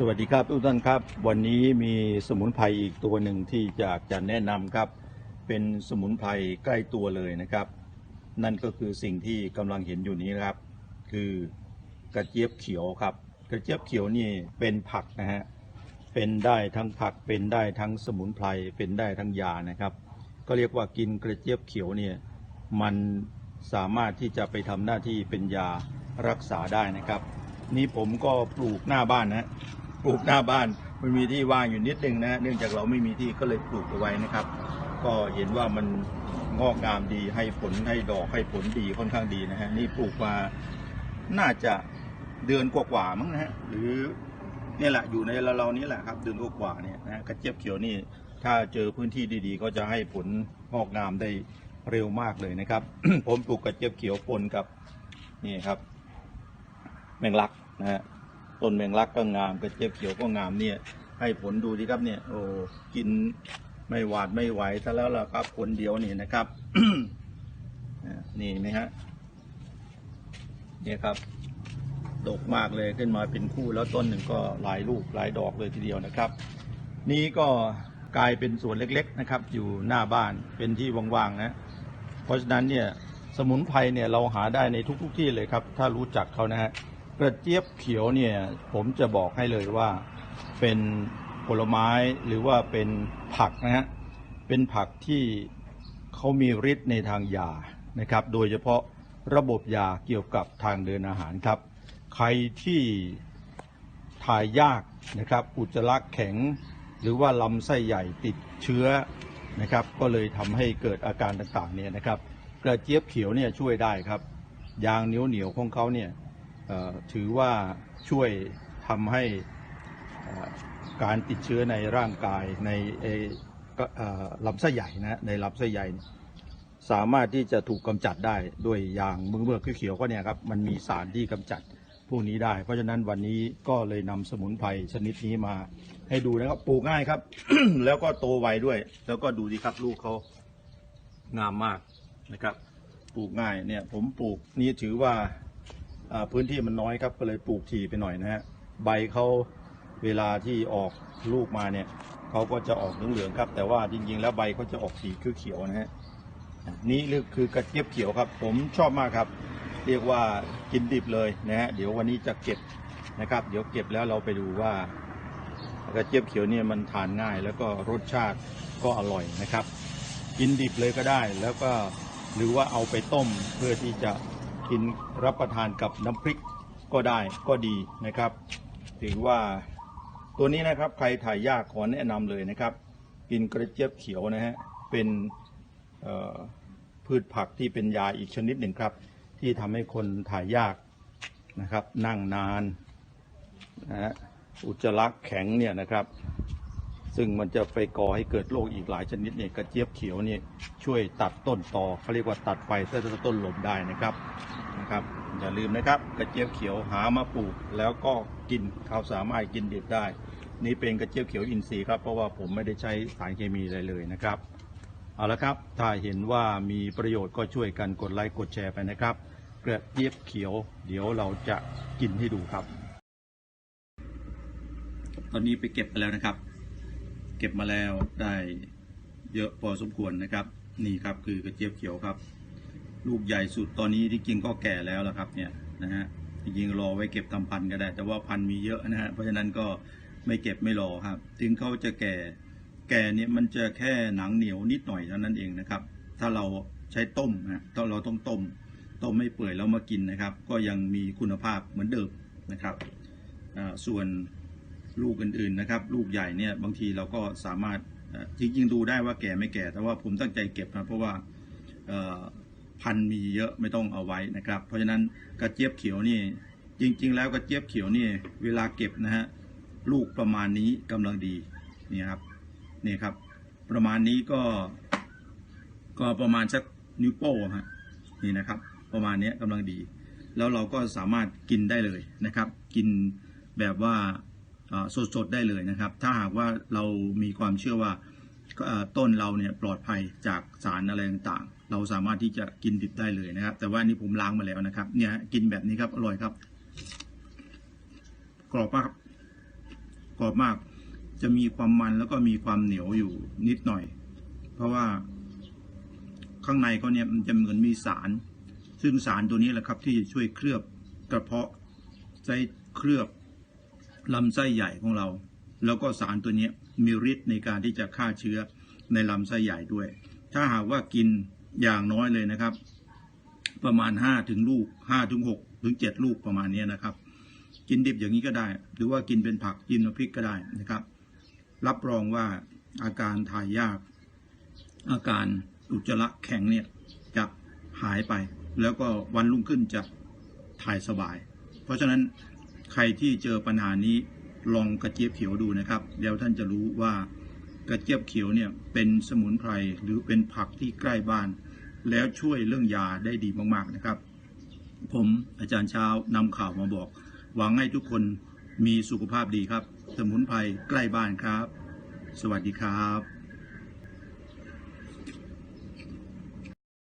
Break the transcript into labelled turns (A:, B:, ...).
A: สวัสดีครับทุกท่านครับ วันนี้มีสมุนไพรอีกตัวหนึ่งที่อยากจะแนะนำครับ เป็นสมุนไพรใกล้ตัวเลยนะครับ นั่นก็คือสิ่งที่กำลังเห็นอยู่นี้นะครับ คือกระเจี๊ยบเขียวครับ กระเจี๊ยบเขียวนี่เป็นผักนะฮะเป็นได้ทั้งผักเป็นได้ทั้งสมุนไพรเป็นได้ทั้งยานะครับ ก็เรียกว่ากินกระเจี๊ยบเขียวเนี่ยมันสามารถที่จะไปทำหน้าที่เป็นยารักษาได้นะครับ นี่ผมก็ปลูกหน้าบ้านนะ ลูกหน้าบ้านมันมีที่ว่างอยู่นิดนึงนะเนื่องจากเราไม่มีที่ก็เลยปลูกเอาไว้นะครับ ก็เห็นว่ามันงอกงามดีให้ผลให้ดอกให้ผลดีค่อนข้างดีนะฮะนี่ปลูกมาน่าจะเดือนกว่าๆมั้งนะฮะหรือเนี่ยแหละอยู่ในเราๆนี้แหละครับเดือนกว่าๆเนี่ยนะฮะกระเจี๊ยบเขียวนี่ถ้าเจอพื้นที่ดีๆ ก็จะให้ผลงอกงามได้เร็วมากเลยนะครับ ผมปลูกกระเจี๊ยบเขียวปนกับนี่ครับ แมงลักนะฮะ ต้นแมงลักก็งามกระเจี๊ยบเขียวก็งามเนี่ย ให้ผลดูดีครับเนี่ย โอ้กินไม่หวาดไม่ไหวซะแล้วล่ะครับคนเดียวนี่นะครับนี่ไหมฮะเนี่ยครับดกมากเลยขึ้นมาเป็นคู่แล้วต้นหนึ่งก็หลายลูกหลายดอกเลยทีเดียวนะครับ นี่ก็กลายเป็นสวนเล็ก ๆนะครับ อยู่หน้าบ้านเป็นที่ว่างๆนะเพราะฉะนั้นเนี่ยสมุนไพรเนี่ยเราหาได้ในทุกๆที่เลยครับ ถ้ารู้จักเขานะฮะ กระเจี๊ยบเขียวเนี่ยผมจะบอกให้เลยว่าเป็นผลไม้หรือว่าเป็นผักนะฮะเป็นผักที่เขามีฤทธิ์ในทางยานะครับ โดยเฉพาะระบบยาเกี่ยวกับทางเดินอาหารครับ ใครที่ถ่ายยากนะครับ อุจจาระแข็ง หรือว่าลำไส้ใหญ่ติดเชื้อนะครับ ก็เลยทำให้เกิดอาการต่างๆเนี่ยนะครับ กระเจี๊ยบเขียวเนี่ยช่วยได้ครับ ยางเหนียวเหนียวของเขาเนี่ย ถือว่าช่วยทำให้การติดเชื้อในร่างกายในเอ่อก็เอ่อลำไส้ใหญ่นะในลำไส้ใหญ่ สามารถที่จะถูกกำจัดได้ด้วยยางมือเมือกเขียวๆก็เนี่ยครับมันมีสารที่กำจัดพวกนี้ได้ เพราะฉะนั้นวันนี้ก็เลยนำสมุนไพรชนิดนี้มาให้ดูนะครับปลูกง่ายครับ แล้วก็โตไวด้วย แล้วก็ดูดีครับลูกเขางามมากนะครับ ปลูกง่ายเนี่ยผมปลูกนี่ถือว่า พื้นที่มันน้อยครับก็เลยปลูกถี่ไปหน่อยนะฮะใบเขาเวลาที่ออกลูกมาเนี่ยเขาก็จะออกเหลืองๆครับ แต่ว่าจริงๆ แล้วใบเขาจะออกสีคือเขียวนะฮะนี่คือกระเจี๊ยบเขียวครับ ผมชอบมากครับ เรียกว่ากินดิบเลยนะฮะเดี๋ยววันนี้จะเก็บนะครับ เดี๋ยวเก็บแล้วเราไปดูว่ากระเจี๊ยบเขียวเนี่ยมันทานง่าย แล้วก็รสชาติก็อร่อยนะครับ กินดิบเลยก็ได้แล้วก็หรือว่าเอาไปต้มเพื่อที่จะ กินรับประทานกับน้ำพริกก็ได้ก็ดีนะครับ ถือว่าตัวนี้นะครับใครถ่ายยากขอแนะนำเลยนะครับ กินกระเจี๊ยบเขียวนะฮะเป็นพืชผักที่เป็นยาอีกชนิดหนึ่งครับ ที่ทำให้คนถ่ายยากนะครับ นั่งนานนะฮะอุจจาระแข็งเนี่ยนะครับ ซึ่งมันจะไปก่อให้เกิดโรคอีกหลายชนิดเนี่ยกระเจี๊ยบเขียวนี่ช่วยตัดต้นตอเขาเรียกว่าตัดไฟถ้าต้นลมได้นะครับนะครับ อย่าลืมนะครับกระเจี๊ยบเขียวหามาปลูกแล้วก็กินเขาสามารถกินดิบได้ นี่เป็นกระเจี๊ยบเขียวอินทรีย์ครับเพราะว่าผมไม่ได้ใช้สารเคมีอะไรเลยนะครับเอาละครับถ้าเห็นว่ามีประโยชน์ก็ช่วยกันกดไลค์กดแชร์ไปนะครับกระเจี๊ยบเขียว เดี๋ยวเราจะกินให้ดูครับ ตอนนี้ไปเก็บมาแล้วนะครับ เก็บมาแล้วได้เยอะพอสมควรนะครับ นี่ครับคือกระเจี๊ยบเขียวครับ ลูกใหญ่สุดตอนนี้ที่จริงก็แก่แล้วละครับเนี่ยนะฮะจริงรอไว้เก็บทำพันธุ์ก็ได้ แต่ว่าพันธุ์มีเยอะนะฮะเพราะฉะนั้นก็ไม่เก็บไม่รอครับถึงเขาจะแก่แก่เนี่ยมันจะแค่หนังเหนียวนิดหน่อยเท่านั้นเองนะครับ ถ้าเราใช้ต้มนะถ้าเราต้องต้ม ต้มไม่เปื่อยแล้วมากินนะครับ ก็ยังมีคุณภาพเหมือนเดิมนะครับส่วน ลูกอื่นๆนะครับ ลูกใหญ่เนี่ยบางทีเราก็สามารถจริงๆดูได้ว่าแก่ไม่แก่ แต่ว่าผมตั้งใจเก็บนะเพราะว่าพันมีเยอะไม่ต้องเอาไว้นะครับ เพราะฉะนั้นกระเจี๊ยบเขียวนี่จริง ๆ แล้วกระเจี๊ยบเขียวนี่เวลาเก็บนะฮะลูกประมาณนี้กำลังดีนี่ครับนี่ครับ ประมาณนี้ก็ ก็ประมาณสักนิ้วโป้งฮะนี่นะครับ ประมาณนี้ยกำลังดี แล้วเราก็สามารถกินได้เลยนะครับ กินแบบว่า สดๆได้เลยนะครับ ถ้าหากว่าเรามีความเชื่อว่าต้นเราเนี่ยปลอดภัยจากสารอะไรต่างๆ เราสามารถที่จะกินดิบได้เลยนะครับ แต่ว่านี่ผมล้างมาแล้วนะครับ เนี่ยกินแบบนี้ครับอร่อยครับ กรอบมากกรอบมาก จะมีความมันแล้วก็มีความเหนียวอยู่นิดหน่อย เพราะว่าข้างในเขาเนี่ยมันจะเหมือนมีสาร ซึ่งสารตัวนี้แหละครับที่จะช่วยเคลือบกระเพาะไส้เคลือบ ลำไส้ใหญ่ของเรา แล้วก็สารตัวนี้มีฤทธิ์ในการที่จะฆ่าเชื้อในลำไส้ใหญ่ด้วย ถ้าหากว่ากินอย่างน้อยเลยนะครับ ประมาณห้าถึงลูกห้าถึงหกถึงเจ็ดลูกประมาณนี้นะครับ กินดิบอย่างนี้ก็ได้ หรือว่ากินเป็นผักกินน้ำพริกก็ได้นะครับ รับรองว่าอาการถ่ายยาก อาการอุจจาระแข็งเนี่ยจะหายไป แล้วก็วันรุ่งขึ้นจะถ่ายสบาย เพราะฉะนั้น ใครที่เจอปัญหานี้ลองกระเจี๊ยบเขียวดูนะครับเดี๋ยวท่านจะรู้ว่ากระเจี๊ยบเขียวเนี่ยเป็นสมุนไพรหรือเป็นผักที่ใกล้บ้าน แล้วช่วยเรื่องยาได้ดีมากๆนะครับ ผมอาจารย์เช้านำข่าวมาบอก หวังให้ทุกคนมีสุขภาพดีครับ สมุนไพรใกล้บ้านครับ สวัสดีครับ